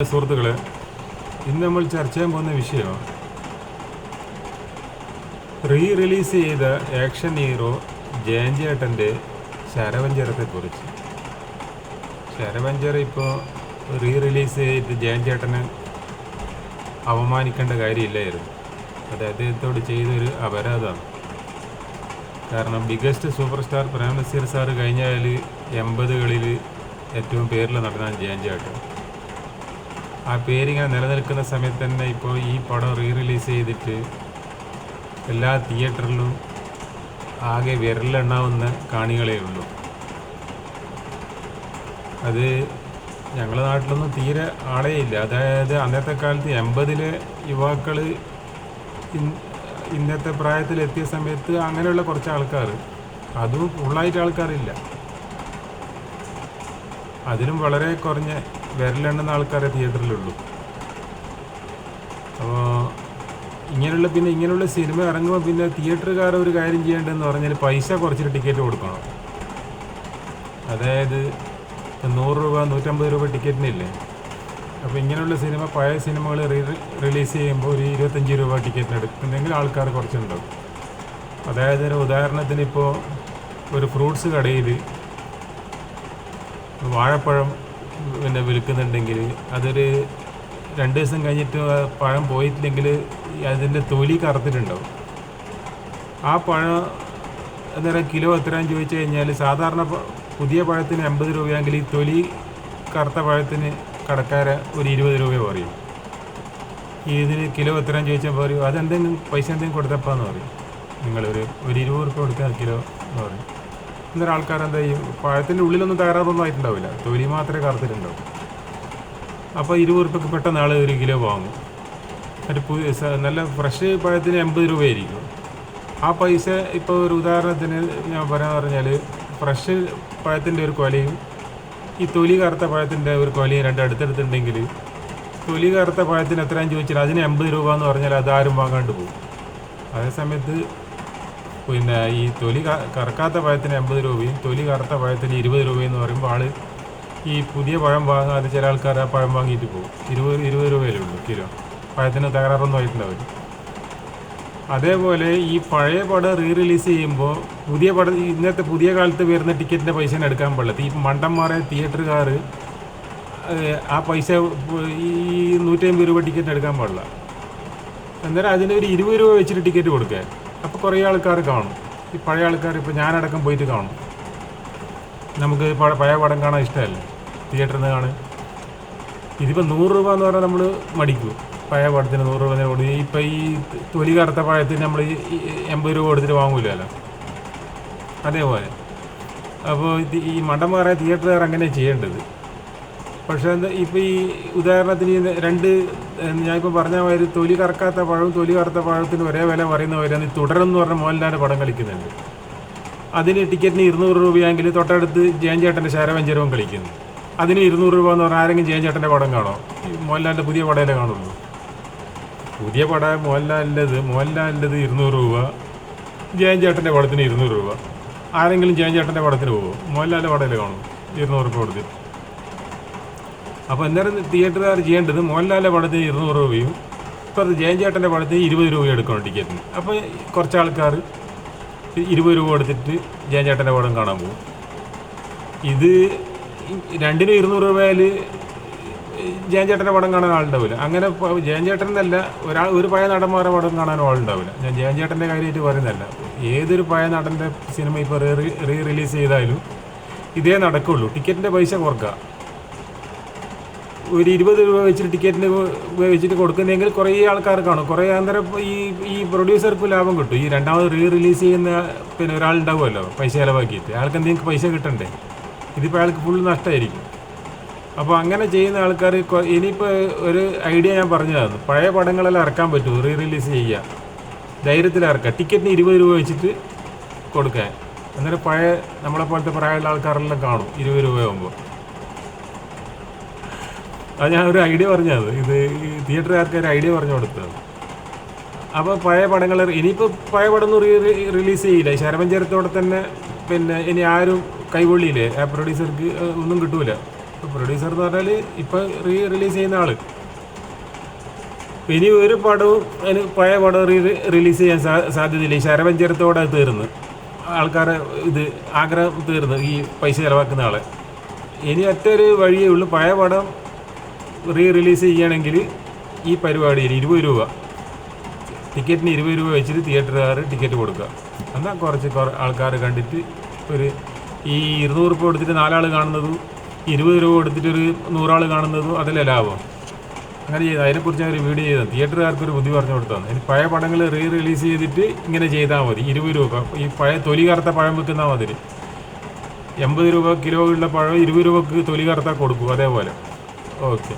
സുഹൃത്തുക്കളെ ഇന്ന് നമ്മൾ ചർച്ച ചെയ്യാൻ പോകുന്ന വിഷയം റീ റിലീസ് ചെയ്ത ആക്ഷൻ ഹീറോ ജയഞ്ചേട്ടന്റെ ശരവഞ്ചരത്തെക്കുറിച്ച്. ശരവഞ്ചർ ഇപ്പോൾ റീ റിലീസ് ചെയ്ത് ജയഞ്ചേട്ടനെ അവമാനിക്കേണ്ട കാര്യമില്ലായിരുന്നു. അത് അദ്ദേഹത്തോട് ചെയ്തൊരു അപരാധമാണ്. കാരണം biggest super star Prem Nazir sir കഴിഞ്ഞാൽ എൺപതുകളിൽ ഏറ്റവും പേരിൽ നടന്നാണ് ജയഞ്ചേട്ടൻ ആ പേരിങ്ങനെ നിലനിൽക്കുന്ന സമയത്ത് തന്നെ ഇപ്പോൾ ഈ പടം റീ റിലീസ് ചെയ്തിട്ട് എല്ലാ തിയേറ്ററിലും ആകെ വിരലെണ്ണാവുന്ന കാണികളേ ഉള്ളൂ. അത് ഞങ്ങളുടെ നാട്ടിലൊന്നും തീരെ ആളേ ഇല്ല. അതായത് അന്നത്തെ കാലത്ത് എൺപതിലെ യുവാക്കൾ ഇന്നത്തെ പ്രായത്തിലെത്തിയ സമയത്ത് അങ്ങനെയുള്ള കുറച്ച് ആൾക്കാർ അതും ഫുള്ളായിട്ട് ആൾക്കാരില്ല. അതിലും വളരെ കുറഞ്ഞ വിരലെണ്ണുന്ന ആൾക്കാരെ തിയേറ്ററിലുള്ളൂ. അപ്പോൾ ഇങ്ങനെയുള്ള പിന്നെ ഇങ്ങനെയുള്ള സിനിമ ഇറങ്ങുമ്പോൾ പിന്നെ തിയേറ്ററുകാർ ഒരു കാര്യം ചെയ്യേണ്ടതെന്ന് പറഞ്ഞാൽ പൈസ കുറച്ചിട്ട് ടിക്കറ്റ് കൊടുക്കണം. അതായത് നൂറ് രൂപ നൂറ്റമ്പത് രൂപ ടിക്കറ്റിനില്ലേ? അപ്പോൾ ഇങ്ങനെയുള്ള സിനിമ പഴയ സിനിമകൾ റിലീസ് ചെയ്യുമ്പോൾ ഒരു ഇരുപത്തഞ്ച് രൂപ ടിക്കറ്റിന് എടുക്കുന്നെങ്കിൽ ആൾക്കാർ കുറച്ചുണ്ടാവും. അതായത് ഒരു ഉദാഹരണത്തിന് ഇപ്പോൾ ഒരു ഫ്രൂട്ട്സ് കടയിൽ വാഴപ്പഴം പിന്നെ വിൽക്കുന്നുണ്ടെങ്കിൽ അതൊരു രണ്ട് ദിവസം കഴിഞ്ഞിട്ട് പഴം പോയിട്ടില്ലെങ്കിൽ അതിന്റെ തൊലി കറുത്തിട്ടുണ്ടാവും. ആ പഴം അന്നേരം കിലോ എത്രയാന്ന് ചോദിച്ചു കഴിഞ്ഞാൽ സാധാരണ പുതിയ പഴത്തിന് എൺപത് രൂപയെങ്കിൽ ഈ തൊലി കറുത്ത പഴത്തിന് കടക്കാരെ ഒരു ഇരുപത് രൂപ പറയും. ഇതിന് കിലോ എത്രയാന്ന് ചോദിച്ചാൽ പറയും അതെന്തെങ്കിലും പൈസ എന്തെങ്കിലും കൊടുത്തപ്പാന്ന് പറയും. നിങ്ങളൊരു ഒരു ഇരുപത് രൂപ കൊടുത്താൽ കിലോ എന്ന് പറയും. ഇന്നൊരു ആൾക്കാർ എന്താ ചെയ്യും? പഴത്തിന്റെ ഉള്ളിലൊന്നും തകരാറൊന്നും ആയിട്ടുണ്ടാവില്ല. തൊലി മാത്രമേ കറുത്തിട്ടുണ്ടാവും. അപ്പോൾ ഇരുപത് റുപ്യക്ക് പെട്ടെന്ന് ആൾ ഒരു കിലോ വാങ്ങും. ഒരു നല്ല ഫ്രഷ് പഴത്തിന് എൺപത് രൂപയായിരിക്കും. ആ പൈസ ഇപ്പോൾ ഒരു ഉദാഹരണത്തിന് ഞാൻ പറയാൻ പറഞ്ഞാൽ ഫ്രഷ് പഴത്തിന്റെ ഒരു കൊലയും ഈ തൊലി കറുത്ത പഴത്തിന്റെ ഒരു കൊലയും രണ്ട് അടുത്തടുത്തുണ്ടെങ്കിൽ തൊലി കറുത്ത പഴത്തിന് എത്രയാണെന്ന് ചോദിച്ചാൽ അതിന് എൺപത് രൂപ എന്ന് പറഞ്ഞാൽ അതാരും വാങ്ങാണ്ട് പോകും. അതേ സമയത്ത് പിന്നെ ഈ തൊലി കറക്കാത്ത പഴത്തിന് എൺപത് രൂപയും തൊലി കറുത്ത പഴത്തിന് ഇരുപത് രൂപയും എന്ന് പറയുമ്പോൾ ആൾ ഈ പുതിയ പഴം വാങ്ങാതെ ചില ആൾക്കാർ ആ പഴം വാങ്ങിയിട്ട് പോകും. ഇരുപത് ഇരുപത് രൂപയല്ലേ ഉള്ളൂ കിലോ. പഴത്തിന് തകരാറൊന്നും ആയിട്ടുണ്ടാവില്ല. അതേപോലെ ഈ പഴയ പടം റീ റിലീസ് ചെയ്യുമ്പോൾ പുതിയ പടം ഇന്നത്തെ പുതിയ കാലത്ത് വരുന്ന ടിക്കറ്റിന്റെ പൈസ എടുക്കാൻ പാടില്ല. ഈ മണ്ടന്മാരെ തിയേറ്ററുകാർ ആ പൈസ ഈ നൂറ്റമ്പത് രൂപ ടിക്കറ്റ് എടുക്കാൻ പാടില്ല. അന്നേരം അതിനൊരു ഇരുപത് രൂപ വെച്ചിട്ട് ടിക്കറ്റ് കൊടുക്കുക. അപ്പോൾ കുറേ ആൾക്കാർ കാണും. ഈ പഴയ ആൾക്കാർ ഇപ്പോൾ ഞാനടക്കം പോയിട്ട് കാണും. നമുക്ക് പഴ- പഴയ പടം കാണാൻ ഇഷ്ടമല്ല? തിയേറ്ററിൽ നിന്ന് കാണും ഇതിപ്പോൾ നൂറ് രൂപ എന്ന് പറഞ്ഞാൽ നമ്മൾ മടിക്കും. പഴയ പടത്തിന് നൂറ് രൂപ കൊടുക്കും ഇപ്പം ഈ തൊലി കറുത്ത പഴത്തിന് നമ്മൾ എൺപത് രൂപ കൊടുത്തിട്ട് വാങ്ങൂലല്ലോ. അതേപോലെ. അപ്പോൾ ഈ മണ്ടന്മാരെ തിയേറ്ററുകാർ അങ്ങനെ ചെയ്യേണ്ടത്. പക്ഷേ ഇപ്പോൾ ഈ ഉദാഹരണത്തിന് രണ്ട് ഞാനിപ്പോൾ പറഞ്ഞ മാതിരി തൊലി കറക്കാത്ത പഴവും തൊലി കറുത്ത പഴത്തിന് ഒരേ വില പറയുന്നവരാണ് ഈ തുടരെന്ന് പറഞ്ഞ മോഹൻലാലിന്റെ പടം കളിക്കുന്നുണ്ട് അതിന് ടിക്കറ്റിന് ഇരുന്നൂറ് രൂപയെങ്കിൽ തൊട്ടടുത്ത് ജയൻ ചേട്ടന്റെ ശരവഞ്ചരവും കളിക്കുന്നു. അതിന് ഇരുന്നൂറ് രൂപ എന്ന് പറഞ്ഞാൽ ആരെങ്കിലും ജയൻ ചേട്ടന്റെ പടം കാണോ? മോഹൻലാലിന്റെ പുതിയ പടയിലേ കാണുള്ളൂ. പുതിയ പടം മോഹൻലാലിന്റെത് മോഹൻലാലിന്റെത് ഇരുന്നൂറ് രൂപ ജയൻ ചേട്ടന്റെ പടത്തിന് ഇരുന്നൂറ് രൂപ. ആരെങ്കിലും ജയൻ ചേട്ടന്റെ പടത്തിന് പോകുമോ മോഹൻലാലിന്റെ പടയിലേ കാണും? ഇരുന്നൂറ് രൂപ കൊടുത്ത്. അപ്പോൾ അന്നേരം തിയേറ്ററുകാർ ചെയ്യേണ്ടത് മോഹൻലാലിന്റെ പടത്തിന് ഇരുന്നൂറ് രൂപയും ഇപ്പോൾ ജയൻ ചേട്ടന്റെ പടത്തിന് ഇരുപത് രൂപയും എടുക്കണം ടിക്കറ്റിന്. അപ്പോൾ കുറച്ച് ആൾക്കാർ ഇരുപത് രൂപ കൊടുത്തിട്ട് ജയൻ ചേട്ടന്റെ പടം കാണാൻ പോകും. ഇത് രണ്ടിനും ഇരുന്നൂറ് രൂപയിൽ ജയൻ ചേട്ടന്റെ പടം കാണാൻ ആളുണ്ടാവില്ല. അങ്ങനെ ജയൻ ചേട്ടനല്ല ഒരാൾ ഒരു പഴയ നടന്മാരുടെ പടം കാണാനും ആളുണ്ടാവില്ല. ഞാൻ ജയൻ ചേട്ടന്റെ കാര്യമായിട്ട് പറയുന്നതല്ല. ഏതൊരു പഴയ നടന്റെ സിനിമ ഇപ്പോൾ റീ റീ റിലീസ് ചെയ്താലും ഇതേ നടക്കുള്ളൂ. ടിക്കറ്റിന്റെ പൈസ കുറക്കുക ഒരു ഇരുപത് രൂപ വെച്ചിട്ട് ടിക്കറ്റിന് വെച്ചിട്ട് കൊടുക്കുന്നെങ്കിൽ കുറേ ആൾക്കാർ കാണും. കുറേ അന്നേരം ഈ ഈ പ്രൊഡ്യൂസർക്ക് ലാഭം കിട്ടും. ഈ രണ്ടാമത് റീ റിലീസ് ചെയ്യുന്ന പിന്നെ ഒരാളുണ്ടാവുമല്ലോ പൈസ ചിലവാക്കിയിട്ട്. അയാൾക്ക് എന്തെങ്കിലും പൈസ കിട്ടണ്ടേ? ഇതിപ്പോൾ അയാൾക്ക് ഫുൾ നഷ്ടമായിരിക്കും അപ്പോൾ അങ്ങനെ ചെയ്യുന്ന ആൾക്കാർ ഇനിയിപ്പോൾ ഒരു ഐഡിയ ഞാൻ പറഞ്ഞു പഴയ പടങ്ങളെല്ലാം ഇറക്കാൻ പറ്റുമോ റീ റിലീസ് ചെയ്യുക. ധൈര്യത്തിൽ ഇറക്കുക. ടിക്കറ്റിന് ഇരുപത് രൂപ വെച്ചിട്ട് കൊടുക്കാൻ അന്നേരം പഴയ നമ്മളെ പോലത്തെ പ്രായമുള്ള ആൾക്കാരെല്ലാം കാണും ഇരുപത് രൂപയാകുമ്പോൾ അത് ഞാൻ ഒരു ഐഡിയ പറഞ്ഞത്. ഇത് ഈ തിയേറ്ററുകാർക്ക് ഒരു ഐഡിയ പറഞ്ഞു കൊടുത്തത്. അപ്പോൾ പഴയ പടങ്ങൾ ഇനിയിപ്പോൾ പഴയ പടം ഒന്നും റിലീസ് ചെയ്യില്ല. ശരമഞ്ചേരത്തോടെ തന്നെ പിന്നെ ഇനി ആരും കൈകൊള്ളിയില്ലേ ആ പ്രൊഡ്യൂസർക്ക് ഒന്നും കിട്ടൂല. പ്രൊഡ്യൂസർ എന്ന് പറഞ്ഞാൽ ഇപ്പം റീ റിലീസ് ചെയ്യുന്ന ആൾ. ഇനി ഒരു പടവും അതിന് പഴയ പടം റീ റിലീസ് ചെയ്യാൻ സാ സാധ്യതയില്ല. ഈ ശരവഞ്ചരത്തോടെ തീർന്ന്. ആൾക്കാരെ ഇത് ആഗ്രഹം തീർന്ന് ഈ പൈസ ചിലവാക്കുന്ന ആളെ. ഇനി ഒറ്റ ഒരു വഴിയേ ഉള്ളൂ. പഴയ പടം റീ റിലീസ് ചെയ്യുകയാണെങ്കിൽ ഈ പരിപാടിയിൽ ഇരുപത് രൂപ. ടിക്കറ്റിന് ഇരുപത് രൂപ വെച്ചിട്ട് തിയേറ്ററുകാർ ടിക്കറ്റ് കൊടുക്കുക. എന്നാൽ കുറച്ച് ആൾക്കാർ കണ്ടിട്ട് ഒരു ഈ ഇരുന്നൂറ് രൂപ കൊടുത്തിട്ട് നാലാൾ കാണുന്നതും ഇരുപത് രൂപ കൊടുത്തിട്ട് ഒരു നൂറാൾ കാണുന്നതും അതല്ലേ ലാഭം? അങ്ങനെ ചെയ്ത് അതിനെക്കുറിച്ച് ഒരു വീഡിയോ ചെയ്തത്. തിയേറ്ററുകാർക്കൊരു ബുദ്ധി പറഞ്ഞു കൊടുത്തതാണ്. ഇനി പഴയ പടങ്ങൾ റീ റിലീസ് ചെയ്തിട്ട് ഇങ്ങനെ ചെയ്താൽ മതി. ഇരുപത് രൂപ. ഈ പഴയ തൊലി കറുത്ത പഴം വെക്കുന്ന മാതിരി. എൺപത് രൂപ കിലോ ഉള്ള പഴം ഇരുപത് രൂപക്ക് തൊലി കറുത്താൽ കൊടുക്കും അതേപോലെ. ഓക്കെ